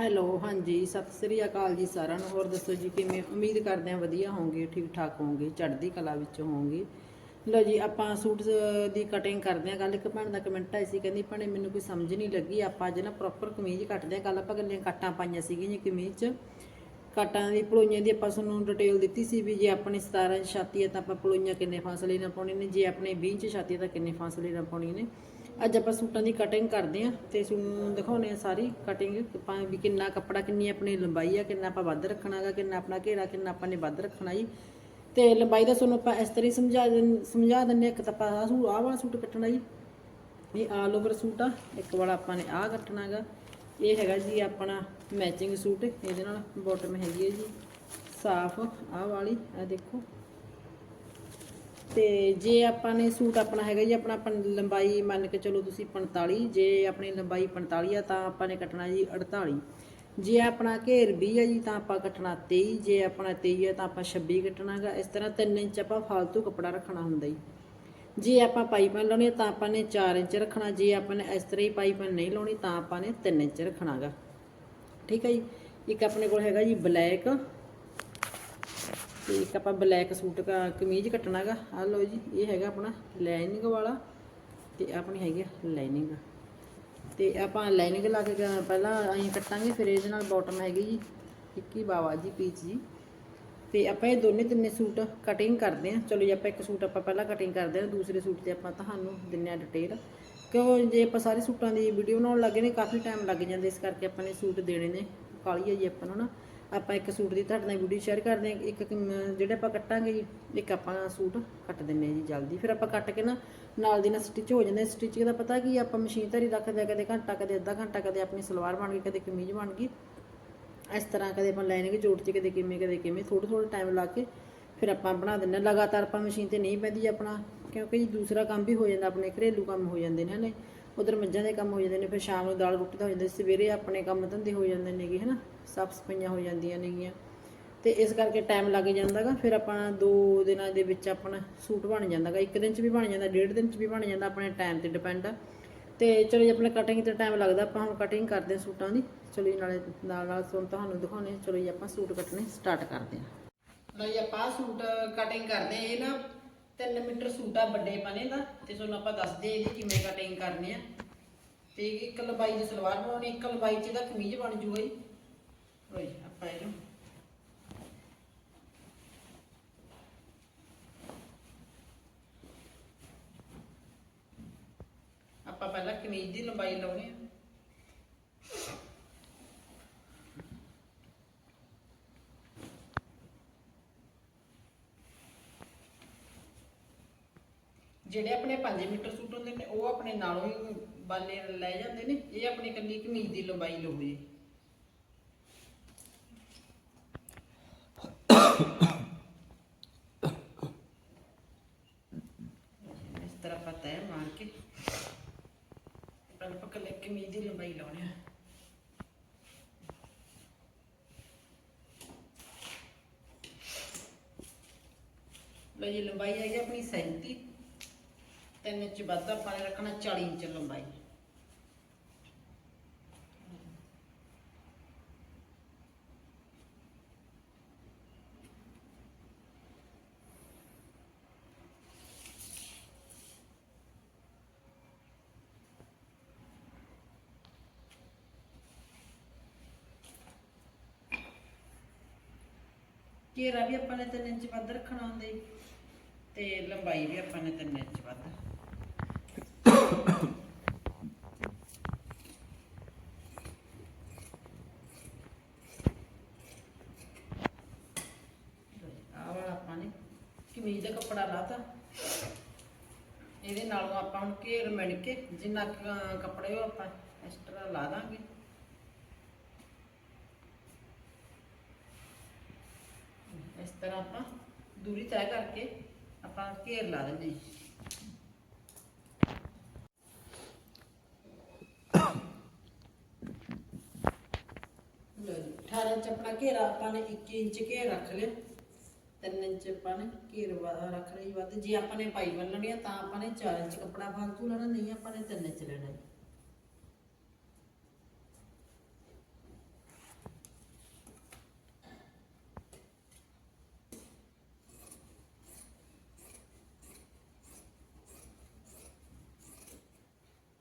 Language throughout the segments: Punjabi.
ਹੈਲੋ, ਹਾਂਜੀ, ਸਤਿ ਸ੍ਰੀ ਅਕਾਲ ਜੀ ਸਾਰਿਆਂ ਨੂੰ। ਹੋਰ ਦੱਸੋ ਜੀ, ਕਿਵੇਂ? ਉਮੀਦ ਕਰਦੇ ਹਾਂ ਵਧੀਆ ਹੋਵੋਗੇ ਠੀਕ ਠਾਕ ਹੋਵੋਗੇ, ਚੜ੍ਹਦੀ ਕਲਾ ਵਿੱਚ ਹੋਵੋਗੇ। ਲਓ ਜੀ, ਆਪਾਂ ਸੂਟ ਦੀ ਕਟਿੰਗ ਕਰਦੇ ਹਾਂ। ਕੱਲ ਇੱਕ ਭੈਣ ਦਾ ਕਮੈਂਟ ਆਇਆ ਸੀ, ਕਹਿੰਦੀ, ਭੈਣੇ, ਮੈਨੂੰ ਕੋਈ ਸਮਝ ਨਹੀਂ ਲੱਗੀ। ਆਪਾਂ ਅੱਜ ਨਾ ਪ੍ਰੋਪਰ ਕਮੀਜ਼ ਕੱਟਦੇ ਹਾਂ। ਕੱਲ ਆਪਾਂ ਗੱਲਾਂ ਕੱਟਾਂ ਪਾਈਆਂ ਸੀਗੀਆਂ ਜੀ ਕਮੀਜ਼ 'ਚ। ਕਾਟਾਂ ਦੀ ਪਲੋਈਆਂ ਦੀ ਆਪਾਂ ਤੁਹਾਨੂੰ ਡਿਟੇਲ ਦਿੱਤੀ ਸੀ ਵੀ ਜੇ ਆਪਣੀ 17 ਇੰਚ ਛਾਤੀ ਹੈ ਤਾਂ ਆਪਾਂ ਪਲੋਈਆਂ ਕਿੰਨੇ ਫਾਸਲੇ ਨਾਲ ਪਾਉਣੀ ਨੇ। ਜੇ ਆਪਣੇ 20 ਇੰਚ ਛਾਤੀ ਹੈ ਤਾਂ ਕਿੰਨੇ ਫਾਸਲੇ ਨਾਲ ਪਾਉਣੀ ਨੇ? ਅੱਜ ਆਪਾਂ ਸੂਟਾਂ ਦੀ ਕਟਿੰਗ ਕਰਦੇ ਆ ਤੇ ਤੁਹਾਨੂੰ ਦਿਖਾਉਣੇ ਆ ਸਾਰੀ ਕਟਿੰਗ ਆਪਾਂ ਵੀ ਕਿੰਨਾ ਕੱਪੜਾ ਕਿੰਨੀ ਆਪਣੀ ਲੰਬਾਈ ਆ, ਕਿੰਨਾ ਆਪਾਂ ਵੱਧ ਰੱਖਣਾਗਾ ਕਿੰਨਾ ਆਪਣਾ ਘੇਰਾ, ਕਿੰਨਾ ਆਪਾਂ ਨੇ ਵੱਧ ਰੱਖਣਾ ਜੀ। ਤੇ ਲੰਬਾਈ ਦਾ ਤੁਹਾਨੂੰ ਆਪਾਂ ਇਸ ਤਰ੍ਹਾਂ ਹੀ ਸਮਝਾ ਦਿੰ- ਸਮਝਾ ਦਿੰਨੇ ਆ। ਇੱਕ ਤਾਂ ਆਪਾਂ ਆਹ ਸੂਟ ਆਹ ਵਾਲਾ ਸੂਟ ਕੱਟਣਾ ਜੀ। ਇਹ ਆਲ ਓਵਰ ਸੂਟ ਆ, ਇੱਕ ਵਾਲਾ ਆਪਾਂ ਨੇ ਆਹ ਕੱਟਣਾਗਾ ਇਹ ਹੈਗਾ ਜੀ ਆਪਣਾ ਮੈਚਿੰਗ ਸੂਟ, ਇਹਦੇ ਨਾਲ ਬਾਟਮ ਹੈਗੀ ਹੈ ਜੀ। ਸਾਫ਼, ਆਹ ਵਾਲੀ ਆ ਦੇਖੋ। ਤੇ ਜੇ ਆਪਾਂ ਨੇ ਸੂਟ ਆਪਣਾ ਹੈਗਾ ਜੀ, ਆਪਣਾ ਆਪਾਂ ਲੰਬਾਈ ਮੰਨ ਕੇ ਚਲੋ ਤੁਸੀਂ 45 ਜੇ ਆਪਣੀ ਲੰਬਾਈ 45 ਆ ਤਾਂ ਆਪਾਂ ਨੇ ਕੱਟਣਾ ਜੀ 48 ਜੇ ਆਪਣਾ ਘੇਰ 20 ਆ ਜੀ ਤਾਂ ਆਪਾਂ ਕੱਟਣਾ 23 ਜੇ ਆਪਣਾ 23 ਆ ਤਾਂ ਆਪਾਂ 26 ਕੱਟਣਾਗਾ ਇਸ ਤਰ੍ਹਾਂ 3 ਇੰਚ ਆਪਾਂ ਫालतू ਕੱਪੜਾ ਰੱਖਣਾ ਹੁੰਦਾ ਜੀ। ਜੇ ਆਪਾਂ ਪਾਈਪਾਂ ਲਾਉਣੀ ਆ ਤਾਂ ਆਪਾਂ ਨੇ 4 ਇੰਚ ਰੱਖਣਾ, ਜੇ ਆਪਾਂ ਨੇ ਇਸ ਤਰ੍ਹਾਂ ਹੀ ਪਾਈਪਾਂ ਨਹੀਂ ਲਾਉਣੀ ਤਾਂ ਆਪਾਂ ਨੇ 3 ਇੰਚ ਰੱਖਣਾਗਾ ਠੀਕ ਹੈ ਜੀ। ਇੱਕ ਆਪਣੇ ਕੋਲ ਹੈਗਾ ਜੀ ਬਲੈਕ ਤੇ ਇੱਕ ਆਪਾਂ ਬਲੈਕ ਸੂਟ ਦਾ ਕਮੀਜ਼ ਕੱਟਣਾਗਾ ਆ ਲਓ ਜੀ, ਇਹ ਹੈਗਾ ਆਪਣਾ ਲਾਈਨਿੰਗ ਵਾਲਾ ਤੇ ਆਪਣੀ ਹੈਗੀ ਲਾਈਨਿੰਗ। ਤੇ ਆਪਾਂ ਲਾਈਨਿੰਗ ਲਾ ਕੇ ਪਹਿਲਾਂ ਅਸੀਂ ਕੱਟਾਂਗੇ, ਫਿਰ ਇਹਦੇ ਨਾਲ ਬਾਟਮ ਹੈਗੀ ਜੀ, ਇੱਕੀ ਬਾਵਾ ਜੀ ਪੀਚ ਜੀ। ਤੇ ਆਪਾਂ ਇਹ ਦੋਨੇ ਤਿੰਨੇ ਸੂਟ ਕਟਿੰਗ ਕਰਦੇ ਹਾਂ। ਚਲੋ ਜੀ, ਆਪਾਂ ਇੱਕ ਸੂਟ ਆਪਾਂ ਪਹਿਲਾਂ ਕਟਿੰਗ ਕਰਦੇ ਹਾਂ, ਦੂਸਰੇ ਸੂਟ ਤੇ ਆਪਾਂ ਤੁਹਾਨੂੰ ਦਿੰਨੇ ਆ ਡਿਟੇਲ ਕਿਉਂ ਜੇ ਆਪਾਂ ਸਾਰੇ ਸੂਟਾਂ ਦੀ ਵੀਡੀਓ ਬਣਾਉਣ ਲੱਗੇ ਨੇ, ਕਾਫੀ ਟਾਈਮ ਲੱਗ ਜਾਂਦਾ, ਇਸ ਕਰਕੇ ਆਪਾਂ ਨੇ ਸੂਟ ਦੇਣੇ ਨੇ। ਕਾਲੀ ਹੈ ਜੀ ਆਪਾਂ ਨੂੰ ਨਾ। ਆਪਾਂ ਇੱਕ ਸੂਟ ਦੀ ਤੁਹਾਡੇ ਨਾਲ ਵੀਡੀਓ ਸ਼ੇਅਰ ਕਰਦੇ ਹਾਂ। ਇੱਕ ਇੱਕ ਜਿਹੜੇ ਆਪਾਂ ਕੱਟਾਂਗੇ ਜੀ ਇੱਕ ਆਪਾਂ ਸੂਟ ਕੱਟ ਦਿੰਨੇ ਆ ਜੀ ਜਲਦੀ। ਫਿਰ ਆਪਾਂ ਕੱਟ ਕੇ ਨਾ ਨਾਲ ਦੀ ਨਾਲ ਸਟਿਚ ਹੋ ਜਾਂਦੇ ਸਟਿਚਿੰਗ ਦਾ ਪਤਾ ਕੀ ਆਪਾਂ ਮਸ਼ੀਨ ਧਰੀ ਰੱਖਦੇ ਆ, ਕਦੇ ਘੰਟਾ ਕਦੇ ਅੱਧਾ ਘੰਟਾ ਕਦੇ ਆਪਣੀ ਸਲਵਾਰ ਬਣ ਗਈ ਕਦੇ ਕਮੀਜ਼ ਬਣ ਗਈ। ਇਸ ਤਰ੍ਹਾਂ ਕਦੇ ਆਪਾਂ ਲਾਈਨਿੰਗ ਜੋੜ ਕੇ ਕਦੇ ਕਿਵੇਂ ਕਦੇ ਕਿਵੇਂ ਥੋੜਾ ਥੋੜਾ ਟਾਈਮ ਲਾ ਕੇ ਫਿਰ ਆਪਾਂ ਬਣਾ ਦਿੰਦੇ ਹਾਂ। ਲਗਾਤਾਰ ਆਪਾਂ ਮਸ਼ੀਨ ਤੇ ਨਹੀਂ ਪੈਂਦੀ ਆਪਣਾ ਕਿਉਂਕਿ ਜੀ ਦੂਸਰਾ ਕੰਮ ਵੀ ਹੋ ਜਾਂਦਾ ਆਪਣੇ ਘਰੇਲੂ ਕੰਮ ਹੋ ਜਾਂਦੇ ਨੇ ਹਨੇ ਉਧਰ ਮੱਝਾਂ ਦੇ ਕੰਮ ਹੋ ਜਾਂਦੇ ਨੇ, ਫਿਰ ਸ਼ਾਮ ਨੂੰ ਦਾਲ ਰੋਟੀ ਦਾ ਹੋ ਜਾਂਦਾ ਸਵੇਰੇ ਆਪਣੇ ਕੰਮ ਧੰਦੇ ਹੋ ਜਾਂਦੇ ਨੇਗੇ, ਹਨਾ? ਸਾਫ਼ ਸਫਾਈਆਂ ਹੋ ਜਾਂਦੀਆਂ ਨੇਗੀਆਂ। ਤੇ ਇਸ ਕਰਕੇ ਟਾਈਮ ਲੱਗ ਜਾਂਦਾਗਾ ਫਿਰ ਆਪਾਂ ਦੋ ਦਿਨਾਂ ਦੇ ਵਿੱਚ ਆਪਣਾ ਸੂਟ ਬਣ ਜਾਂਦਾਗਾ ਇੱਕ ਦਿਨ ਚ ਵੀ ਬਣ ਜਾਂਦਾ, ਡੇਢ ਦਿਨ ਚ ਵੀ ਬਣ ਜਾਂਦਾ ਆਪਣੇ ਟਾਈਮ ਤੇ ਡਿਪੈਂਡ ਆ। ਤੇ ਚਲੋ ਜੀ, ਆਪਣੇ ਕਟਿੰਗ ਤੇ ਟਾਈਮ ਲੱਗਦਾ, ਆਪਾਂ ਹੁਣ ਕਟਿੰਗ ਕਰਦੇ ਹਾਂ ਸੂਟਾਂ ਦੀ। ਚਲੋ ਜੀ, ਨਾਲੇ ਨਾਲ ਨਾਲ ਤੁਹਾਨੂੰ ਤੁਹਾਨੂੰ ਦਿਖਾਉਣੇ ਆ। ਚਲੋ ਜੀ, ਆਪਾਂ ਸੂਟ ਕੱਟਣੇ ਸਟਾਰਟ ਕਰਦੇ ਹਾਂ। ਲਓ ਜੀ ਆਪਾਂ ਸੂਟ ਕਟਿੰਗ ਕਰਦੇ ਇਹ ਨਾ 3 ਮੀਟਰ ਸੂਟ ਆ ਵੱਡੇ ਪਨੇ ਦਾ ਤੇ ਤੁਹਾਨੂੰ ਆਪਾਂ ਦੱਸਦੇ ਇਹਦੀ ਕਿਵੇਂ ਕਟਿੰਗ ਕਰਨੀ ਆ। ਤੇ ਇੱਕ ਲੰਬਾਈ ਦੀ ਸਲਵਾਰ ਬਣਾਉਣੀ, ਇੱਕ ਲੰਬਾਈ ਚ ਇਹਦਾ ਕਮੀਜ਼ ਬਣ ਜੂਗਾ ਜੀ। ਹੋਈ ਆਪਾਂ ਇਹਨੂੰ ਆਪਾਂ ਪਹਿਲਾਂ ਕਮੀਜ਼ ਦੀ ਲੰਬਾਈ ਲਾਉਣੀ ਆ। ਜਿਹੜੇ ਆਪਣੇ 5 ਮੀਟਰ ਸੂਟ ਹੁੰਦੇ ਨੇ, ਉਹ ਆਪਣੇ ਨਾਲੋਂ ਹੀ ਬਾਲੇ ਲੈ ਜਾਂਦੇ ਨੇ, ਇਹ ਆਪਣੀ ਕੱਲੀ ਕਮੀਜ਼ ਦੀ ਲੰਬਾਈ ਲਊਗੀ ਇਸ ਤਰ੍ਹਾਂ ਆਪਾਂ ਤੈਅ ਮਾਰ ਕੇ ਪਹਿਲਾਂ ਆਪਾਂ ਕੱਲੇ ਕਮੀਜ਼ ਦੀ ਲੰਬਾਈ ਲਾਉਣੀ ਆ। ਲਓ ਜੀ, ਲੰਬਾਈ ਹੈਗੀ ਆਪਣੀ 37 ਤਿੰਨ ਇੰਚ ਵੱਧ ਆਪਾਂ ਨੇ ਰੱਖਣਾ 40 ਇੰਚ ਲੰਬਾਈ। ਘੇਰਾ ਵੀ ਆਪਾਂ ਨੇ 3 ਇੰਚ ਵੱਧ ਰੱਖਣਾ ਹੁੰਦਾ, ਤੇ ਲੰਬਾਈ ਵੀ ਆਪਾਂ ਨੇ 3 ਇੰਚ ਵੱਧ ਆਹ ਵਾਲਾ ਆਪਾਂ ਨੇ ਕਮੀਜ਼ ਦਾ ਕੱਪੜਾ ਲਾਤਾ ਇਹਦੇ ਨਾਲੋਂ ਆਪਾਂ ਹੁਣ ਘੇਰ ਮਿਣ ਕੇ ਜਿੰਨਾ ਕੁ, ਕੱਪੜੇ ਉਹ ਆਪਾਂ ਐਕਸਟਰਾ ਲਾ ਦਾਂਗੇ। ਇਸ ਤਰ੍ਹਾਂ ਆਪਾਂ ਦੂਰੀ ਤੈਅ ਕਰਕੇ ਆਪਾਂ ਘੇਰ ਲਾ ਦਿੰਦੇ ਜੀ 18 ਇੰਚ ਆਪਣਾ ਘੇਰਾ ਆਪਾਂ ਨੇ 21 ਇੰਚ ਘੇਰ ਰੱਖ ਲਿਆ। ਤਿੰਨ ਇੰਚ ਆਪਾਂ ਨੇ ਘੇਰ ਵਾ- ਰੱਖ ਲਈ ਵੱਧ। ਜੇ ਆਪਾਂ ਨੇ ਪਾਈ ਬੰਨਣੀ ਆ ਤਾਂ ਆਪਾਂ ਨੇ 4 ਇੰਚ ਕੱਪੜਾ ਫਾਲਤੂ ਲੈਣਾ, ਨਹੀਂ ਆਪਾਂ ਨੇ ਤਿੰਨ ਇੰਚ ਲੈਣਾ ਜੀ।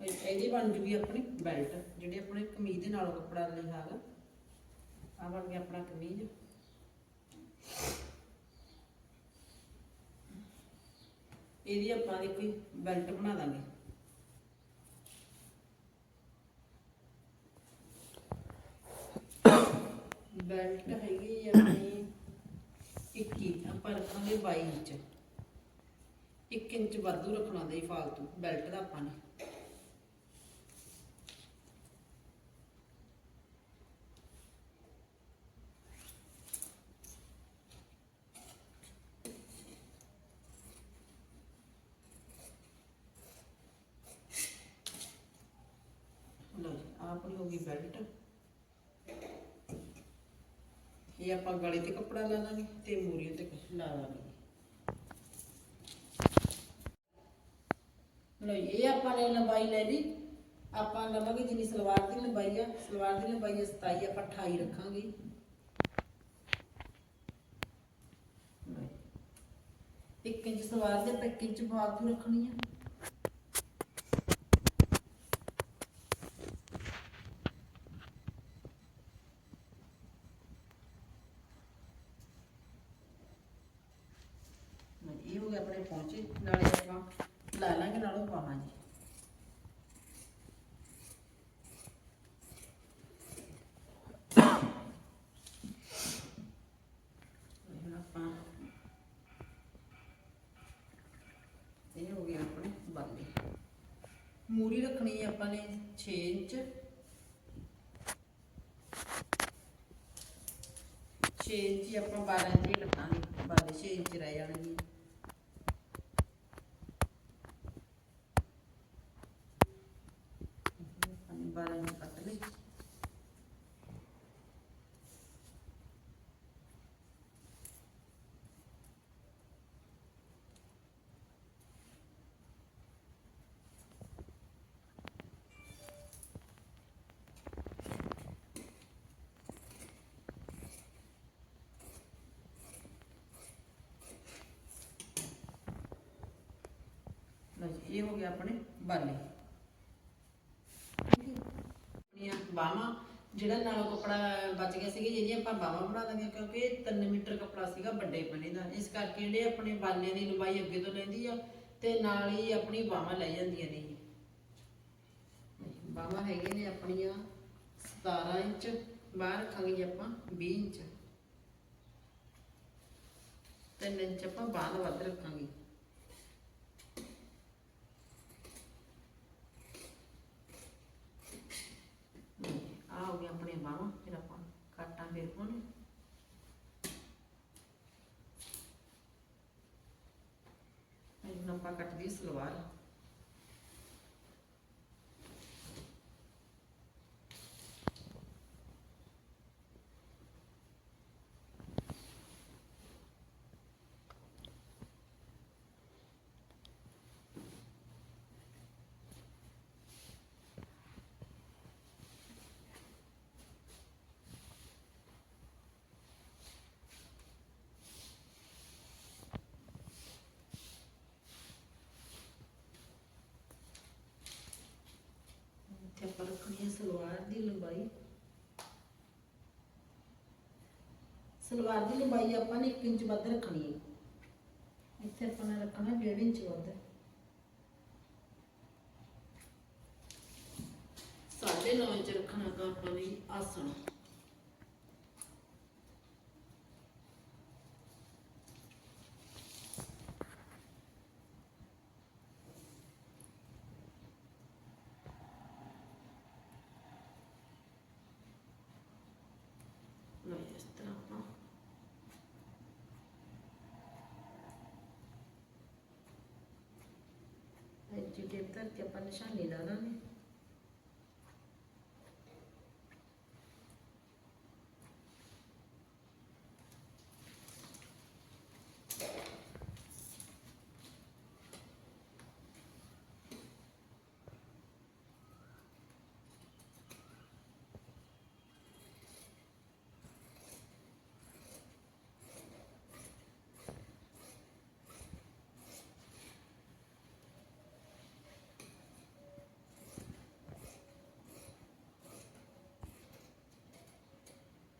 ਇਹਦੀ ਬਣ ਜੂਗੀ ਆਪਣੀ ਬੈਲਟ, ਜਿਹੜੀ ਆਪਣੇ ਕਮੀਜ਼ ਦੇ ਨਾਲ ਕੱਪੜਾ ਲਈ ਹੈਗਾ ਆ ਬਣ ਗਿਆ ਆਪਣਾ ਕਮੀਜ਼। ਇਹਦੀ ਆਪਾਂ ਦੀ ਕੋਈ ਬੈਲਟ ਬਣਾ ਦਾਂਗੇ। ਬੈਲਟ ਹੈਗੀ ਆ ਆਪਣੀ 21 ਆਪਾਂ ਰੱਖਾਂਗੇ 22 ਇੰਚ। 1 ਇੰਚ ਵਾਧੂ ਰੱਖਣਾ ਦੇ ਫਾਲਤੂ ਬੈਲਟ ਦਾ ਆਪਾਂ ਨੇ ਲਓ ਜੀ ਆਹ ਆਪਣੀ ਹੋ ਗਈ ਬੈਲਟ। ਇਹ ਆਪਾਂ ਗਲੇ ਤੇ ਕੱਪੜਾ ਲਾ ਲਾਂਗੇ ਤੇ ਮੂਰੀ ਤੇ ਲਾ ਲਾਂਗੇ। ਲਓ ਇਹ ਆਪਾਂ ਨੇ ਲੰਬਾਈ ਲੈ ਲਈ। ਆਪਾਂ ਲਵਾਂਗੇ ਜਿੰਨੀ ਸਲਵਾਰ ਦੀ ਲੰਬਾਈ ਆ। ਸਲਵਾਰ ਦੀ ਲੰਬਾਈ ਆ 27 ਆਪਾਂ 28 ਰੱਖਾਂਗੇ। ਇੱਕ ਇੰਚ ਸਲਵਾਰ ਦੇ ਆਪਾਂ ਇੱਕ ਇੰਚ ਫਾਲਤੂ ਰੱਖਣੀ ਆ। ਇਹ ਹੋ ਗਏ ਆਪਣੇ ਪਹੁੰਚੇ ਨਾਲੇ ਆਪਾਂ ਲਾ ਲਾਂਗੇ, ਨਾਲੋਂ ਪਾਵਾਂਗੇ। ਇਹ ਹੋ ਗਿਆ ਆਪਣੇ ਬੰਦੇ ਮੂਰੀ ਰੱਖਣੀ ਹੈ ਆਪਾਂ ਨੇ 6 ਇੰਚ। 6 ਇੰਚ ਹੀ ਆਪਾਂ 12 ਇੰਚ ਹੀ ਰੱਖਾਂਗੇ, ਬਾਲੇ 6 ਇੰਚ ਰਹਿ ਜਾਣਗੇ ਆਪਾਂ ਨੇ 12 ਇੰਚ ਕੱਟ ਲਈ ਲਓ ਜੀ ਇਹ ਹੋ ਗਿਆ ਆਪਣੇ ਬਾਲੇ। ਆਪਣੀਆਂ ਬਾਹਾਂ, ਜਿਹੜਾ ਨਾਲ ਕੱਪੜਾ ਬਚ ਗਿਆ ਸੀਗਾ ਜਿਹਦੀ ਆਪਾਂ ਬਾਹਾਂ ਬਣਾ ਦਾਂਗੇ ਕਿਉਂਕਿ 3 ਮੀਟਰ ਕੱਪੜਾ ਸੀਗਾ ਵੱਡੇ ਬਣੇ ਦਾ। ਇਸ ਕਰਕੇ ਜਿਹੜੇ ਆਪਣੇ ਬਾਲਿਆਂ ਦੀ ਲੰਬਾਈ ਅੱਗੇ ਤੋਂ ਲੈਂਦੀ ਆ, ਤੇ ਨਾਲ ਹੀ ਆਪਣੀ ਬਾਹਾਂ ਲੈ ਜਾਂਦੀਆਂ ਨੇ ਬਾਹਾਂ ਹੈਗੇ ਨੇ ਆਪਣੀਆਂ 17 ਇੰਚ ਬਾਹਰ ਰੱਖਾਂਗੇ ਆਪਾਂ 20 ਇੰਚ। 3 ਇੰਚ ਆਪਾਂ ਬਾਹਾਂ ਵੱਧ ਰੱਖਾਂਗੇ ਆ ਹੋ ਗਿਆ ਆਪਣੇ ਬਾਹਾਂ ਫਿਰ ਆਪਾਂ ਕਾਟਾਂ ਫੇਰ ਪਾਉਣੇ ਹੁਣ ਆਪਾਂ ਕੱਟਦੀ ਸਲਵਾਰ ਇੱਥੇ ਆਪਾਂ ਰੱਖਣੀ ਹੈ ਸਲਵਾਰ ਦੀ ਲੰਬਾਈ ਸਲਵਾਰ ਦੀ ਲੰਬਾਈ ਆਪਾਂ ਨੇ 1 ਇੰਚ ਵੱਧ ਰੱਖਣੀ ਹੈ। ਇੱਥੇ ਆਪਾਂ ਨੇ ਰੱਖਣਾ 1.5 ਇੰਚ ਵੱਧ। ਸਾਢੇ ਨੌ ਇੰਚ ਰੱਖਣਾ ਆਪਾਂ ਨੇ ਆਸਣ ਲਓ ਇਸ ਤਰ੍ਹਾਂ ਆਪਾਂ ਐਜੀ ਟੇਪ ਧਰ ਕੇ ਆਪਾਂ ਨਿਸ਼ਾਨੀ ਲਾ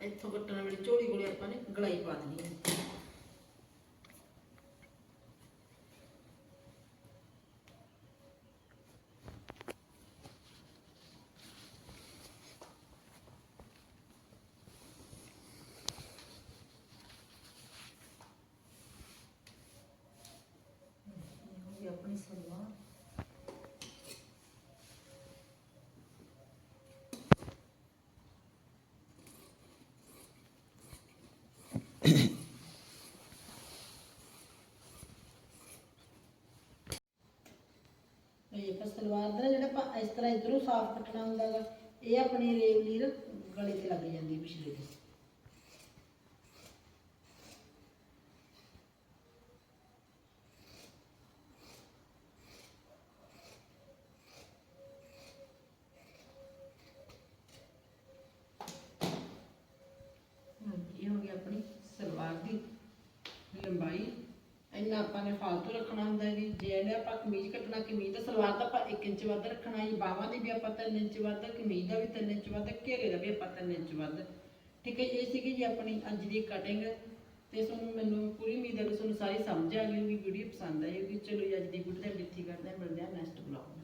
ਇੱਥੋਂ ਕੱਟਣ ਵੇਲੇ ਝੋਲੀ ਕੋਲੇ ਆਪਾਂ ਨੇ ਗਲਾਈ ਪਾ ਦੇਣੀ ਹੈ ਇਹ ਹੋ ਗਈ ਆਪਣੀ ਸਲਵਾਰ ਇਹ ਆਪਾਂ ਸਲਵਾਰ ਦਾ ਜਿਹੜਾ ਆਪਾਂ ਇਸ ਤਰ੍ਹਾਂ ਇਧਰੋਂ ਸਾਫ਼ ਕੱਟਣਾ ਹੁੰਦਾ ਗਾ, ਇਹ ਆਪਣੀ ਰੇਵ ਲੀਰ ਗਲੇ ਤੇ ਲੱਗ ਜਾਂਦੀ ਪਿਛਲੇ ਦੀ ਹਾਂਜੀ, ਇਹ ਹੋ ਗਈ ਆਪਣੀ ਸਲਵਾਰ ਦੀ ਲੰਬਾਈ, ਇੰਨਾ ਆਪਾਂ ਨੇ ਫਾਲਤੂ ਰੱਖਣਾ ਹੁੰਦਾ ਹੈ ਜੀ। ਜੇ ਇਹਨੇ ਆਪਾਂ ਕਮੀਜ਼ ਕੱਟਣਾ, ਕਮੀਜ਼ ਦਾ ਸਲਵਾਰ ਦਾ ਆਪਾਂ 1 ਇੰਚ ਵੱਧ ਰੱਖਣਾ ਹੈ ਬਾਹਾਂ ਦੀ ਵੀ ਆਪਾਂ 3 ਇੰਚ ਵੱਧ, ਕਮੀਜ਼ ਦਾ ਵੀ 3 ਇੰਚ ਵੱਧ, ਘੇਰੇ ਦਾ ਵੀ ਆਪਾਂ 3 ਇੰਚ ਵੱਧ। ਠੀਕ ਹੈ ਇਹ ਸੀਗੀ ਜੀ ਆਪਣੀ ਅੱਜ ਦੀ ਕਟਿੰਗ ਤੇ ਤੁਹਾਨੂੰ ਮੈਨੂੰ ਪੂਰੀ ਉਮੀਦ ਹੈ ਕਿ ਤੁਹਾਨੂੰ ਸਾਰੀ ਸਮਝ ਆ ਗਈ ਹੋਊਗੀ, ਵੀਡੀਓ ਪਸੰਦ ਆਈ ਹੋਊਗੀ। ਚਲੋ ਜੀ, ਅੱਜ ਦੀ ਵੀਡੀਓ ਦਾ ਇੱਥੇ ਕਰਦੇ ਹਾਂ। ਮਿਲਦੇ ਹਾਂ ਨੈਕਸਟ ਬਲੌਗ